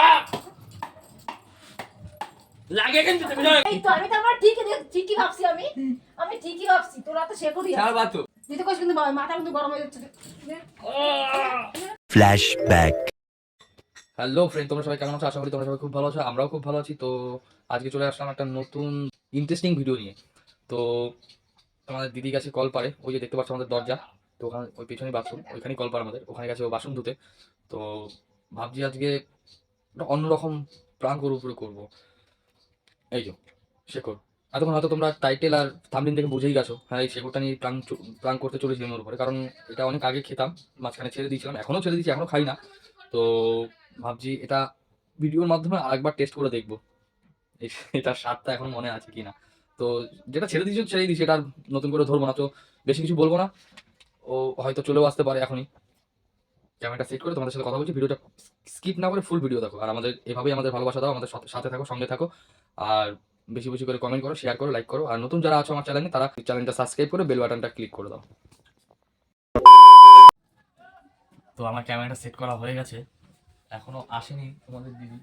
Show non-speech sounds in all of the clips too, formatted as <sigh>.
আহ! লাগে কিন্তু তুমি না এই তো আমি তো আমার ঠিকই ঠিকই ভাবছি আমি। আমি ঠিকই ভাবছি তোরা তো শেখরি ছাড় বাতো। দিতে কইস কিন্তু মাথা কিন্তু গরম হয়ে যাচ্ছে। Flashback. হ্যালো ফ্রেন্ড তোমরা সবাই কেমন আছো? আশা করি তোমরা সবাই খুব ভালো আছো আমরাও খুব ভালো আছি। তো আজকে চলে আসলাম একটা নতুন ইন্টারেস্টিং ভিডিও নিয়ে। তো আমাদের দিদির কাছে কল পারে। ওই যে দেখতে পাচ্ছ আমাদের দরজা। তো ওখানে ওই পেছনে বাথরুম ওইখানেই কল পারে আমাদের। ওখানে গেছে ও বাসন ধুতে। তো ভাবছি আজকে অন্যরকম প্রাণ করে উপরে করব। এই যে, শেখর। এতক্ষণ হয়তো তোমরা টাইটেল আর থামলিন থেকে বুঝেই গেছো। হ্যাঁ এই শেখরটা নিয়ে প্রাণ চ- প্রাণ করতে চলেছি ওর উপরে। কারণ এটা অনেক আগে খেতাম, মাঝখানে ছেড়ে দিয়েছিলাম এখনও ছেড়ে দিয়েছি এখনও খাই না। তো ভাবছি এটা ভিডিওর মাধ্যমে আরেকবার টেস্ট করে দেখব। <laughs> এটার স্বাদটা এখন মনে আছে কিনা। তো যেটা ছেড়ে দিয়েছি ছেড়ে দিয়েছি, এটা নতুন করে ধরবো না। তো বেশি কিছু বলব না। ও হয়তো চলেও আসতে পারে এখনই। ক্যামেরাটা সেট করে তোমাদের সাথে কথা বলছি। ভিডিওটা স্কিপ না করে ফুল ভিডিও দেখো। আর আমাদের এভাবেই আমাদের ভালোবাসা দাও আমাদের সাথে- থাকো সঙ্গে থাকো। আর বেশি বেশি করে কমেন্ট করো শেয়ার করো লাইক করো। আর নতুন যারা আছো আমার চ্যানেলে তারা চ্যানেলটা সাবস্ক্রাইব করে বেল বাটনটা ক্লিক করে দাও। তো আমার ক্যামেরাটা সেট করা হয়ে গেছে। এখনও আসেনি তোমাদের দিদি।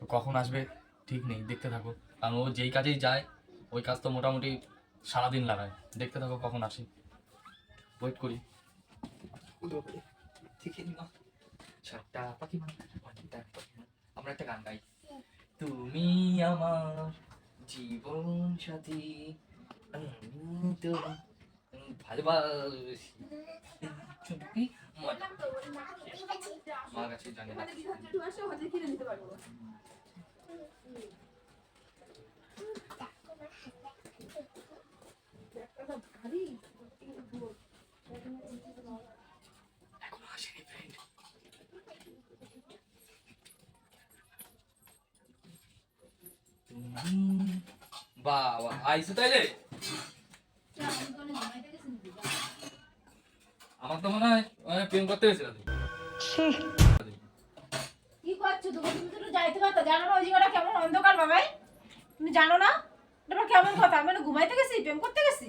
তো কখন আসবে ঠিক নেই দেখতে থাকো। কারণ ও যেই কাজেই যায় ওই কাজ তো মোটামুটি সারাদিন লাগায়। দেখতে থাকো কখন আসি। ওয়েট করি। দেখে নি মা ছটা পাখি মা পাখি মা। আমরা একটা গান গাই। তুমি আমার জীবন সাথী তো ভালোবাসি। চুপি মজা? মা জানি না। বাবা আইসো তাইলে। আমার তো মনে হয় মানে প্রেম করতে গেছিল কি করছ তুমি? তুমি তো যাইতে পারতো জানো না ওই জায়গাটা কেমন অন্ধকার বাবাই? তুমি জানো না? এটা কেমন কথা? আমি ঘুমাইতে গেছি প্রেম করতে গেছি?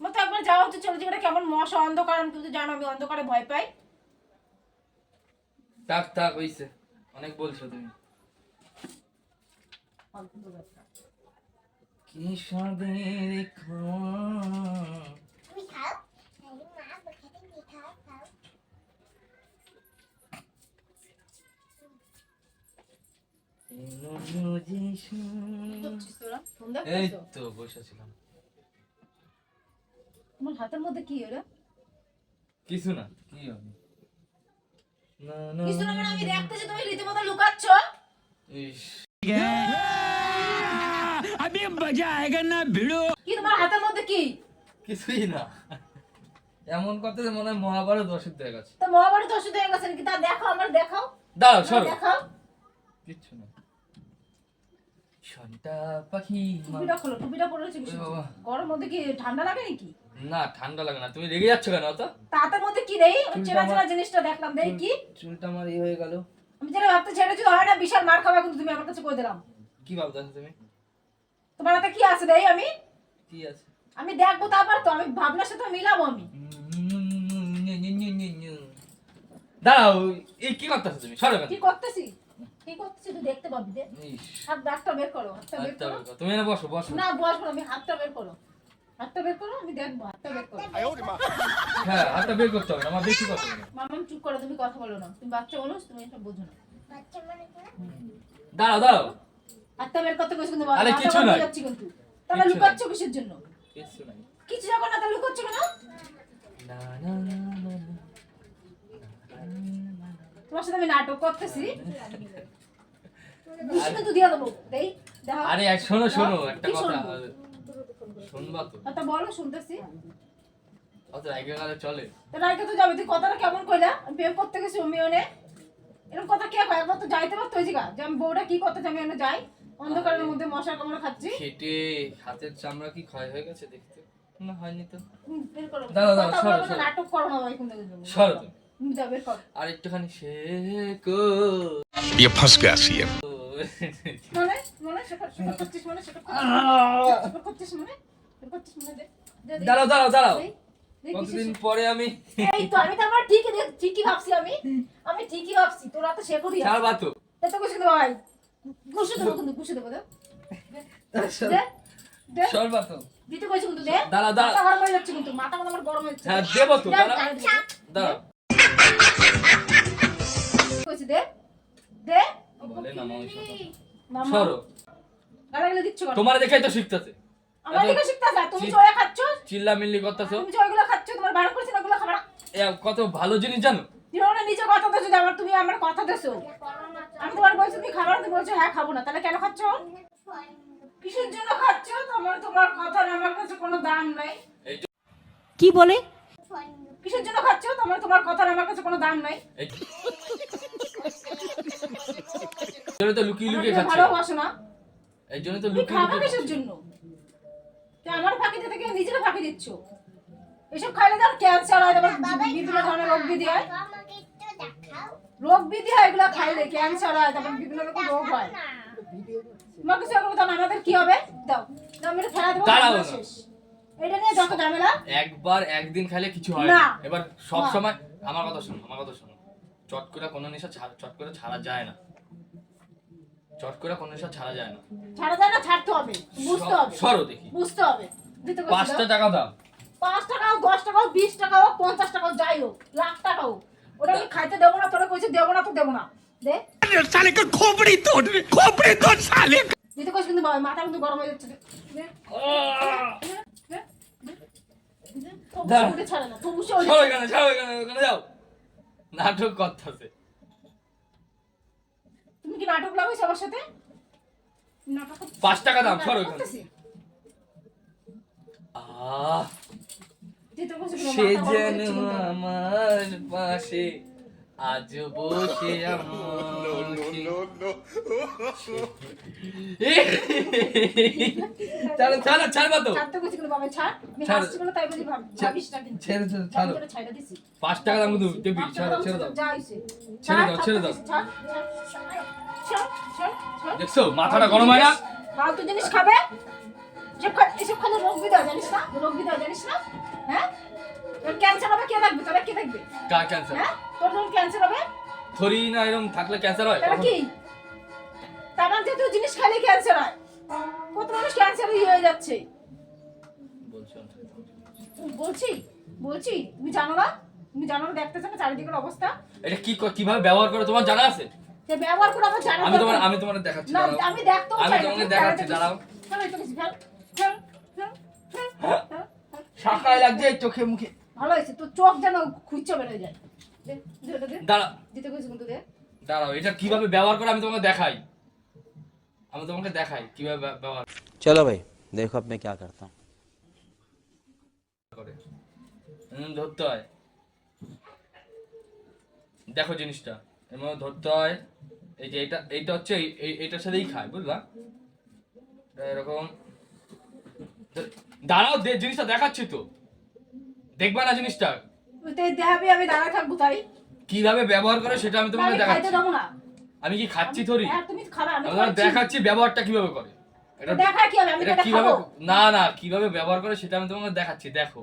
আমার তো একবার যাওয়া হচ্ছে চলো জায়গাটা কেমন মশা অন্ধকার তুমি তো জানো আমি অন্ধকারে ভয় পাই। থাক থাক হইছে। অনেক বলছো তুমি কি সাদের খাওয়া তুমি খাও তাহলে মা বসাতে দিয়ে খাও খাও এলো যে সুর। করছিস তোরা ফোন এই তো? বসেছিলাম তোমার হাতের মধ্যে কি এটা কিছু না কি হবে? না না কিছু না মানে আমি দেখতেছি তুমি রীতিমতো লুকাচ্ছ। ইস। কি তোমার হাতের মধ্যে কি? কিছুই না। এমন করতে যে মনে হয় মহাভারত অসুস্থ হয়ে গেছে। তো মহাভারত ওষুধ হয়ে গেছে নাকি? তা দেখাও আমার দেখাও। দাঁড়াও সরো। দেখাও। কিচ্ছু না। সন্তা পাখি মা- টুপিটা খোলো টুপিটা পরে রয়েছে ওরে বাবা। গরম মধ্যে কি ঠান্ডা লাগে নাকি? না ঠান্ডা লাগে না। তুমি রেগে যাচ্ছ কেন অত? তাতের মধ্যে কি দেই ওই চেনা চেনা জিনিসটা দেখলাম দেই কি। চুলটা আমার এই হয়ে গেল। আমি যেটা ভাবতে ছেড়ে যদি হয় না বিশাল মার খাবে কিন্তু তুমি আমার কাছে কই দিলাম। কি ভাবতেছো তুমি? তোমার হাতে কি আছে? দেই আমি। কি আছে? আমি দেখব তারপর তো আমি ভাবনার সাথে মিলাবো আমি। দাঁড়াও এই কি করতেছো তুমি? সরো কি করতেছি? কি করতেছি তুই দেখতে পাবি দে। হাত ডাকটা বের করো হাতটা বের করো। তুমি এনে বসো বসো। না বসবো না, আমি হাতটা বের করো। হাতটা বের করো আমি দেখব হাতটা বের করো। হ্যাঁ হাতটা বের করতে হবে না, আমার বেশি কথা বলো। মামাম চুপ করো তুমি কথা বলো না। তুমি বাচ্চা মানুষ তুমি এটা বোঝো না। বাচ্চা মনে করে দাঁড়াও দাঁড়াও। হাতটা বের করতে কইছ কিন্তু আরে কিছু হয়ে যাচ্ছে কিন্তু। তাহলে লুকাচ্ছ কিসের জন্য? কিচ্ছু নাই। কিছু যখন না তাহলে লুকাচ্ছ কেন? না, না, না, না, না, না। তোমার সাথে আমি নাটক করতেছি। বুঝি কিন্তু দিয়ে দেবো। দেই আরে এক শোনো শোনো একটা কথা। শুনবা তো। কথা বলো শুনতেছি। অত রেগে গেলে চলে। তো রাইকে তো যাবে তুই কথাটা কেমন কইলা? আমি প্রেম করতে গেছি অমিয়নে এরকম কথা কে কয়? একবার তো যাইতে পারতো ওই জায়গা। যে আমি বউটা কি করতে আমি যাই। অন্ধকারের মধ্যে মশা কামড়া খাচ্ছি খেটে হাতের চামড়া কি ক্ষয় হয়ে গেছে দেখতে না হয়নি তো হুম, বের করো দাঁড়াও, দাঁড়াও, কথা সরো, বলবো না, সরো। নাটক করো না ভাই কোন দিকে সরো তুমি। তুমি যা বের কর আর একটুখানি শেকো ये फंस गया सीएम মানে মানে সেটা সেটা করছিস মানে সেটা করছিস সেটা করছিস মানে সেটা করছিস মানে দে দে, দে। দাঁড়াও দাঁড়াও দাঁড়াও দেই, কতদিন পরে আমি এই তো আমি তো আমার ঠিকই দেখ- ঠিকই ভাবছি আমি আমি ঠিকই ভাবছি তোরা তো সে করি ছাড় বাতো তা তো কুসে দেবো ভাই কুসে দেবো কিন্তু কুসে দেবো দে দে দে। সর বাতো দিতে কইছি কিন্তু দে। দাঁড়া, দাঁড়া। মাথা গরম হয়ে যাচ্ছে কিন্তু মাথা মাথা আমার গরম হচ্ছে হ্যাঁ দেবো তো দাঁড়া। আরে দে, দে। দাঁড়া। কইছি দে। দে। বলে না মানুষ মামা। সরো। গালাগালি দিচ্ছ তোমার দেখে তো শিখতেছে। আমার দিকে শিখতেছ। তুমি চি- খাচ্ছ? চিল্লা মিল্লি করতেছো। তুমি খাচ্ছ তোমার বারণ করছি না ওগুলো খাবার কত ভালো জিনিস জানো? তুমি না নিজে কথা দেছো আমার তুমি আমার কথা দেছো। আমি তোমার বলছি তুমি খাবার তুমি বলছো হ্যাঁ খাব না। তাহলে কেন খাচ্ছ? কিসের জন্য খাচ্ছ? তোমার তোমার কথার আমার কাছে কোনো দাম নাই। কি বলে? কিসের জন্য খাচ্ছ? তোমার তোমার কথার আমার কাছে কোনো দাম নাই। জন্য তো লুকিয়ে লুকিয়ে খাচ্ছে। ভালোবাসো না। এই জন্য তো তুমি লুকিয়ে লুকিয়ে কিসের জন্য? তো আমার ফাঁকি দিতে গিয়ে নিজেরা ফাঁকি দিচ্ছ? এসব খাইলে তার ক্যান্সার হয় তারপর বিভিন্ন ধরনের রোগ ব্যাধি হয় আমাকে একটু দেখাও। রোগ ব্যাধি হয় এগুলো খাইলে ক্যান্সার হয় তারপর বিভিন্ন রকম রোগ হয়। কিছু এগুলো দাও আমাদের কি হবে? দাও দাও আমি ফেলা দেবো দাঁড়াও শেষ। এটা নিয়ে যত ঝামেলা। একবার একদিন খাইলে কিছু হয়। না। এবার সব সময় আমার কথা শোনো আমার কথা শোনো। চট করে কোনো নেশা চট করে ছাড়া যায় না। চট করে কোনো নেশা ছাড়া যায় না। ছাড়া যায় না ছাড়তে হবে বুঝতে হবে। সরো দেখি। বুঝতে হবে। পাঁচটা টাকা দাও। পাঁচ টাকা হোক দশ টাকা হোক বিশ টাকা হোক পঞ্চাশ টাকা হোক যাই হোক লাখ টাকা হোক। ওটা আমি খাইতে দেবো না তোরা কইছে দেবো না তো দেবো না। দে। সালে কে খোপড়ি তোর খোপড়ি তোর সালে দিতে কইছ কিন্তু মাথা কিন্তু গরম হয়ে যাচ্ছে। নাটক তুমি কি নাটক লাগাইছো আমার সাথে? নাটক 5 টাকা দাম সরো আহ। সে যেন। আমার পাশে আজ বসে <laughs> <laughs> ছাড়ো ছাড়ো ছাড়বা তো। পাঁচ টাকা দাম কিন্তু টেপি ছাড়ো ছেড়ে দাও। ছেড়ে দাও, ছেড়ে দাও। দেখছ মাথাটা গরম হয় না ফালতু জিনিস খাবে। এসব রোগ জানিস না? রোগ বিধায় জানিস না? হ্যাঁ? তোর ক্যান্সার হবে কে দেখবে? তোরা কে দেখবে? কার ক্যান্সার হ্যাঁ? তোর যখন ক্যান্সার হবে? থরি না এরকম থাকলে ক্যান্সার হয়? তাহলে কি? তামাক জাতীয় জিনিস খাইলে ক্যান্সার হয়। কত মানুষ ক্যান্সার হয়ে যাচ্ছে? বলছি বলছি? তুমি জানো না? তুমি জানো না দেখতেছো না চারিদিকের অবস্থা? এটা কি কীভাবে ব্যবহার করে? তোমার জানা আছে? যে ব্যবহার করে আমার জানা আমি তোমার আমি তোমার দেখাচ্ছি না। আমি দেখতেও আমি চাই না, তোমাকে দেখাচ্ছি, দাঁড়াও। কিছু, ফেল, ফেল, ফেল। শাখায় লাগছে চোখে মুখে। ভালো হয়েছে তোর চোখ যেন খুঁজছে বেড়ে যায়। দাঁড়া। দিতে কইছি কিন্তু দে। দাঁড়াও এটা কীভাবে ব্যবহার করে আমি তোমাকে দেখাই? আমি তোমাকে দেখাই কীভাবে ব্যবহার চলো ভাই দেখো আপনি কি করতে। ধরতে হয়। দেখো জিনিসটা। এর মধ্যে ধরতে হয়। এই যে এটা এইটা হচ্ছে এইটার সাথেই খায় বুঝলা? এরকম। দাঁড়াও জিনিসটা দেখাচ্ছি তো। দেখবা না জিনিসটা? দেখাবি আমি দাঁড়া থাকব তাই। কীভাবে ব্যবহার করে সেটা আমি তোমাকে দেখাচ্ছি। আমি কি খাচ্ছি থরি? দেখাচ্ছি ব্যবহারটা কীভাবে করে। না না কীভাবে ব্যবহার করে সেটা আমি তোমাকে দেখাচ্ছি দেখো।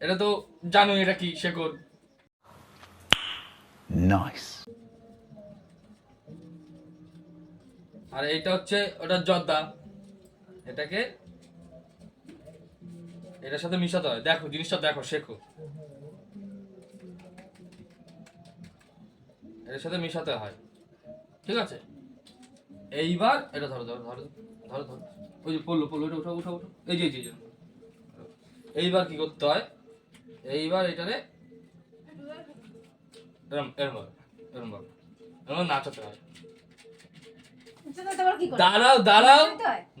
এটা তো জানো এটা কি শেকর নাইস আর এটা হচ্ছে ওটা জর্দা। এটাকে এটার সাথে মিশাতে হয়। দেখো জিনিসটা দেখো শেখো। এটার সাথে মিশাতে হয়। ঠিক আছে? এইবার এটা ধরো ধরো ধরো ধরো ধরো। ওই যে পড়ল পড়ল এটা উঠো উঠো উঠো এই যে এই যে, এইবার কি করতে হয়? এইবার এটারে এরম এরম এরম। এরম নাচাতে হয়। দাঁড়াও দাঁড়াও?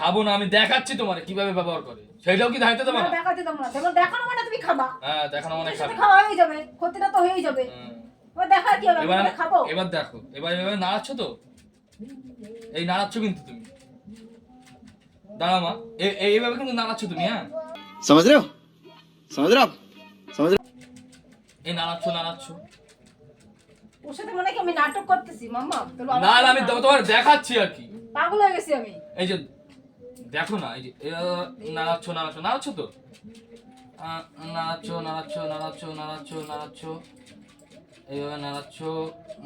খাব না আমি দেখাচ্ছি কীভাবে ব্যবহার করে। কি তোমার দেখাতে তোমার না। তোমার দেখানো মানে তুমি খাবা। হ্যাঁ দেখানো মানে খাওয়া হয়ে যাবে ক্ষতিটা তো হয়েই যাবে। এবার দেখা কি হবে এবার খাব। এবার দেখো এবার এবার নাড়াচ্ছ তো? এই নাড়াচ্ছ কিন্তু তুমি। মা এইভাবে কিন্তু নাড়াচ্ছ তুমি হ্যাঁ? সমাজ রে সমাজ সমাজ এই নাড়াচ্ছ নাড়াচ্ছ। ওর সাথে মনে হয় আমি নাটক করতেছি মামা না আমি তোমার দেখাচ্ছি আর কি। পাগল হয়ে গেছি আমি। এই যে দেখো না এই যে নাড়াচ্ছ নাড়াচ্ছ নাড়াচ্ছ তো? নাড়াচ্ছ নাড়াচ্ছ নাড়াচ্ছ নাড়াচ্ছ নাড়াচ্ছ। এইভাবে নাড়াচ্ছ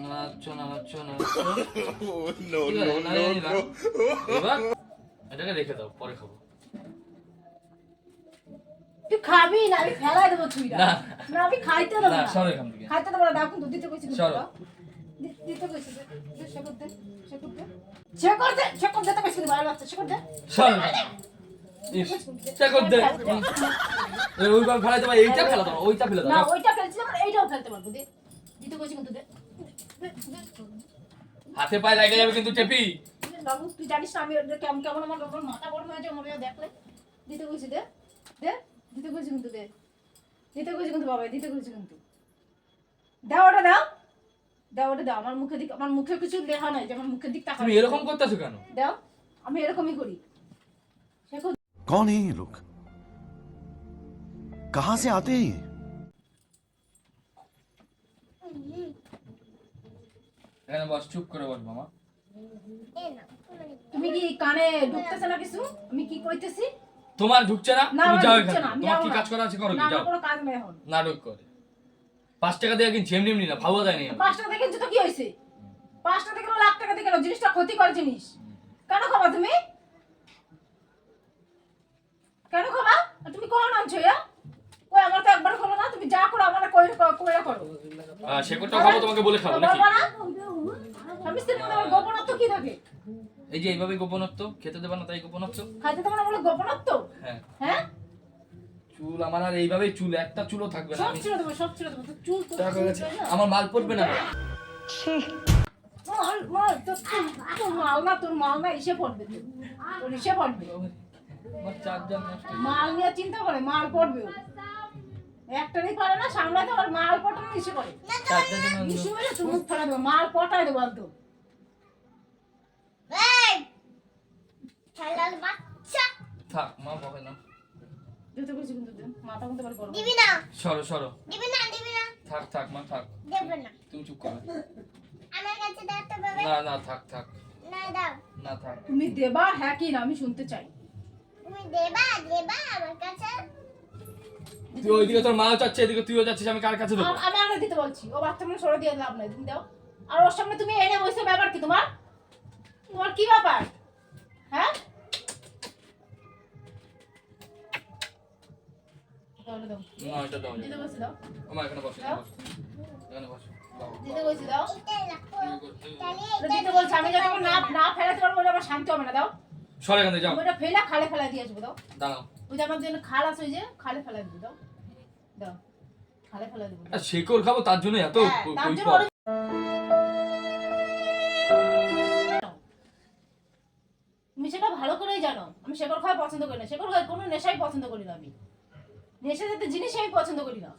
নাড়াচ্ছ নাড়াচ্ছ নাড়াচ্ছ। <laughs> এটাকে রেখে দাও পরে খাব। তুই খাবি না আমি ফেলাই দেবো ছুঁইটা না। আমি খাইতে দেবো না না। সরো এখান থেকে। খাইতে দেবো না দাও কিন্তু দিতে কইছি সরো। <laughs> এইটা ফেলা দাও ওইটা ফেলে দাও। ওইটা ফেলছি এইটাও ফেলতে পারব দিতে কইছি কিন্তু দে। দে, হাতে পায়ে লেগে যাবে কিন্তু দে। বাবু তুই জানিস না আমি কেমন কেমন আমার মাথা গরম হয়ে যায় মনে দেখলে। দিতে কইছি দে। দে দিতে কইছি কিন্তু দে। দিতে কইছি কিন্তু বাবা দিতে কইছি কিন্তু। দাও ওটা দাও। দাও ওটা দাও আমার মুখের দিক আমার মুখে কিছু লেখা নাই যে আমার মুখের দিক তাকাও তুমি এরকম করতেছো কেন দাও আমি এরকমই করি শেখো कौन है ये लोग कहां से आते हैं ये এখানে বস চুপ করে বস মামা এই নাও, তুমি কি কানে ঢুকতেছে না কিছু আমি কি কইতেছি তোমার ঢুকছে না না তুমি আমার যাও ঢুকছে এখানে না আমি তোমার যাবো কি না। কাজ করা আছে করো না কি আমার যাও কোনো কাজ নাই এখন নাটক করে পাঁচ টাকা দিয়ে কিন্তু ঝেমনি এমনি না ভাবা যায় না পাঁচ টাকা দেখেছ তো কি হয়েছে? পাঁচ টাকা থেকে লাখ টাকা দেখে জিনিসটা ক্ষতিকর জিনিস। কেন খাবা তুমি? কেন খাবা? তুমি কখন আনছো এরা কই আমার তো একবার হলো না তুমি যা করো আমার কই কইরা করো। শেকড়টা খাব তোমাকে বলে খাব নাকি? আমি মধ্যে আমার গোপনত্ব কি থাকে? এই যে এইভাবে গোপনত্ব খেতে দেবে না তাই গোপনত্ব? খাইতে দেবা না বলে গোপনত্ব? হ্যাঁ। হ্যাঁ? চুল আমার আর এইভাবেই চুল একটা চুলও থাকবে না সব ছিঁড়ে দেবো সব ছিঁড়ে দেবো। তোর চুল তো টাকা গেছে। আমার মাল পড়বে না। মাল মাল তোর তোর- মাল না তোর মাল না ইসে পড়বে। তোর। ইসে পড়বে। আমার চারজন মাল নিয়ে চিন্তা করে মাল পড়বে ও। একটারই পারে না সামলাতে আবার মাল পটানো ইসে করে চারজন নষ্ট। ইসে মেরে তুই মুখ ফেলা দেবো মাল পটায় দেবো বাচ্চা, থাক মা বকে না। যেতে বলছি কিন্তু তুই, মাথা মতো বার করব দিবি না, সরো সরো। দিবি না, দিবি না, থাক থাক মা থাক। দেবো না। তুমি চুপ করো। আমার কাছে দাও তো বাবা। না না থাক থাক। না দাও। না থাক। তুমি দেবা হ্যাঁ কি না আমি শুনতে চাই। তুমি দেবা, দেবা আমার কাছে? তুই ওইদিকে তোর মাও চাচ্ছে এদিকে তুইও যাচ্ছিস আমি কার কাছে দেবো? আমি আগে দিতে বলছি ও বাচ্চা মানে সরে দিয়ে লাভ নাই তুমি দাও। আর ওর সামনে তুমি এনে বসে ব্যাপার কি তোমার? তোমার কি ব্যাপার? হ্যাঁ? তাহলে দাও। না এটা দাও দিতে বসে দাও। আমার এখানে বসো দাও। এখানে বসো দিতে বসে দাও। এটাই রাখো। তাহলে ওটা এটা দিতে বলছি আমি যতক্ষণ না না ফেলাতে পারব আমার শান্তি হবে না দাও। সরে এখান থেকে যাও। ওটা ফেলা খালে ফেলা দিয়ে আসব দাও। দাঁড়াও। ওই যে আমার জন্য খাল আছে ওই যে খালে ফেলা দিব দাও। দাও খালে ফেলা দিব শেকড় খাব তার জন্য এত হ্যাঁ, তার জন্য তুমি সেটা ভালো করেই জানো। আমি শেকড় খাওয়া পছন্দ করি না। শেকড় খাওয়া কোনো নেশাই পছন্দ করি না আমি। নেশা জাতীয় জিনিস আমি পছন্দ করি না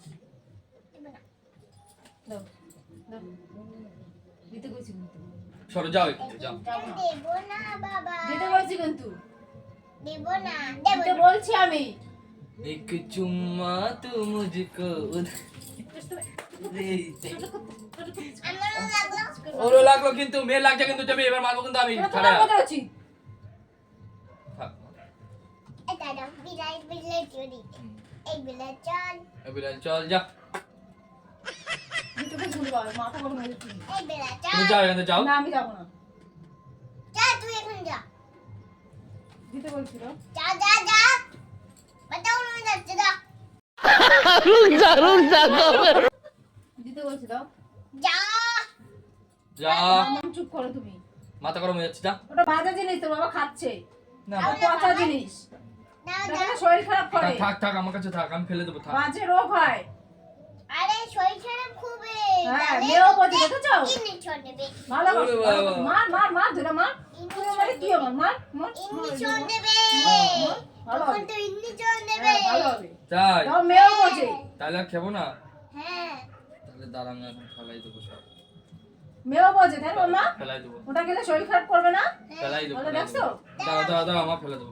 দাও দাও দিতে কইছি কিন্তু সরো যাও এখান থেকে যাও যাবো না দেবো না বাবা। দিতে কইছি কিন্তু দেবো না, দেবো দিতে না। বলছি আমি एक चुम्मा तू मुझको আমারও লাগলো। ওরও লাগলো কিন্তু মেয়ে লাগছে কিন্তু যাবে এবার মারবো কিন্তু আমি এটা ছাড়া তোমার কথা উচিত থাক এটা দাও, বিলাই, বিলাই চুরি। এই বিলাই চল, যা। হয়ে। তুমি যাও এখান যাও। না আমি যাব না। যা, তুই এখন যা। দিতে বলছিল। যা, যা, যা। বাচ্চা উড়ে যাচ্ছে, যা। দিতে বলছিল। যা। যা। চুপ করো তুমি। মাথা গরম হয়ে যাচ্ছে যা। ওটা বাজে জিনিস তোর বাবা খাচ্ছে। না পচা জিনিস। খেলে শরীর খারাপ করে। থাক, থাক আমার কাছে থাক আমি ফেলে দেবো থাক। বাজে রোগ হয়। আরে শরীর খারাপ খুবই। হ্যাঁ মেয়েও দেখেছ? ভালো। মার মার মার ধরে মার। মানে কি হবে? মার মার। দেবে তখন তো দেবে হ্যাঁ, ভালো হবে। তাই। তাও মেয়েও বোঝে তাহলে আর খেবো না? হ্যাঁ। তাহলে তাহলে এখন ফেলাই দেবো সব। মেয়েও তাই না মা ফেলাই দেবো। ওটা গেলে শরীর খারাপ করবে না? ফেলাই দেবো দেখছ? দাঁড়া দাঁড়া দাঁড়া আমার ফেলে দেবো।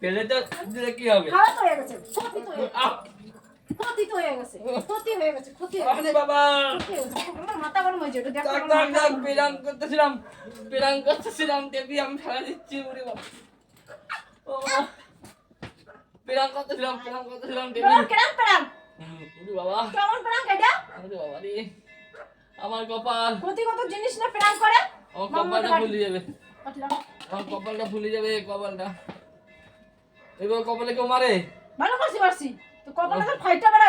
খাবি কো? হবে দিলে কি তো হয়ে গেছে, ক্ষতি তো হয়ে- ক্ষতি তো হয়ে গেছে, ক্ষতি হয়ে গেছে, ক্ষতি হয়ে আরে বাবা হয়ে। আমার মাথা গরম দেখো। পেরাং করতেছিলাম পেরাং করতেছিলাম দেবী আমি ফেলা দিচ্ছি উড়ে বাবা ও পেরাং করতেছিলাম পেরাং করতেছিলাম দেবী। উড়ে বাবা কেমন এটা? আরে বাবা রে আমার কপাল ক্ষতিগত জিনিস না পেড়াং করে? আমার কপালটা ফুলে যাবে আমার কপালটা ফুলে যাবে কপালটা এবার কপালে কেউ মারে? ভালো করছি পারছি তো কপালে তো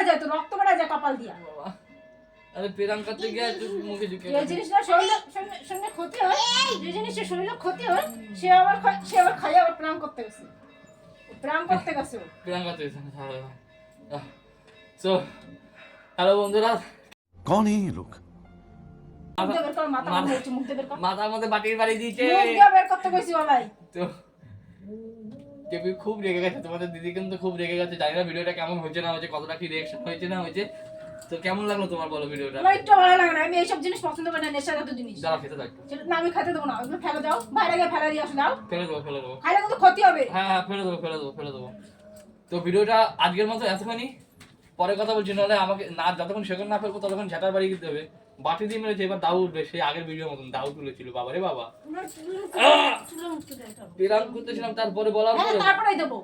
যায় তো রক্ত যায় কপাল দিয়া। আরে করতে গিয়ে মুখে ঢুকে এই জিনিসটা শরীরে ক্ষতি হয় জিনিসটা শরীরে ক্ষতি হয় সে আবার সে আবার খাই আবার করতে গেছে। প্রাণ করতে গেছে সো হ্যালো বন্ধুরা। কোন এই লোক মাথা আমাদের বাটির বাড়ি দিয়েছে। মুখ বের করতে কইছি ওলাই তো দেবী খুব রেগে গেছে তোমাদের দিদি কিন্তু খুব রেগে গেছে জানি না ভিডিওটা কেমন হয়েছে না হয়েছে কতটা কি রিয়েকশন হয়েছে না হয়েছে। তো কেমন লাগল তোমার বলো ভিডিওটা? আমার একটু ভালো লাগে না আমি এইসব জিনিস পছন্দ করি না নেশাজাত জিনিস। যারা খেতে থাকতো সেটা না আমি খেতে দেবো না ওগুলো ফেলে দাও বাইরে গিয়ে ফেলে দিয়ে আসো দাও ফেলে দেবো ফেলে দেবো। খাইলে কিন্তু ক্ষতি হবে। হ্যাঁ হ্যাঁ ফেলে দেবো ফেলে দেবো ফেলে দেবো। তো ভিডিওটা আজকের মতো এতখানি। পরে কথা বলছি নাহলে আমাকে না যতক্ষণ সেখানে না ফেলব ততক্ষণ ঝাঁটার বাড়ি দিতে হবে। বাটি দিয়ে মেরেছে এবার দাউ উঠবে সেই আগের ভিডিও মতন দাউ তুলেছিল বাবা। রে বাবা। পেরাম করতেছিলাম তারপরে বলার তারপরে দেবো।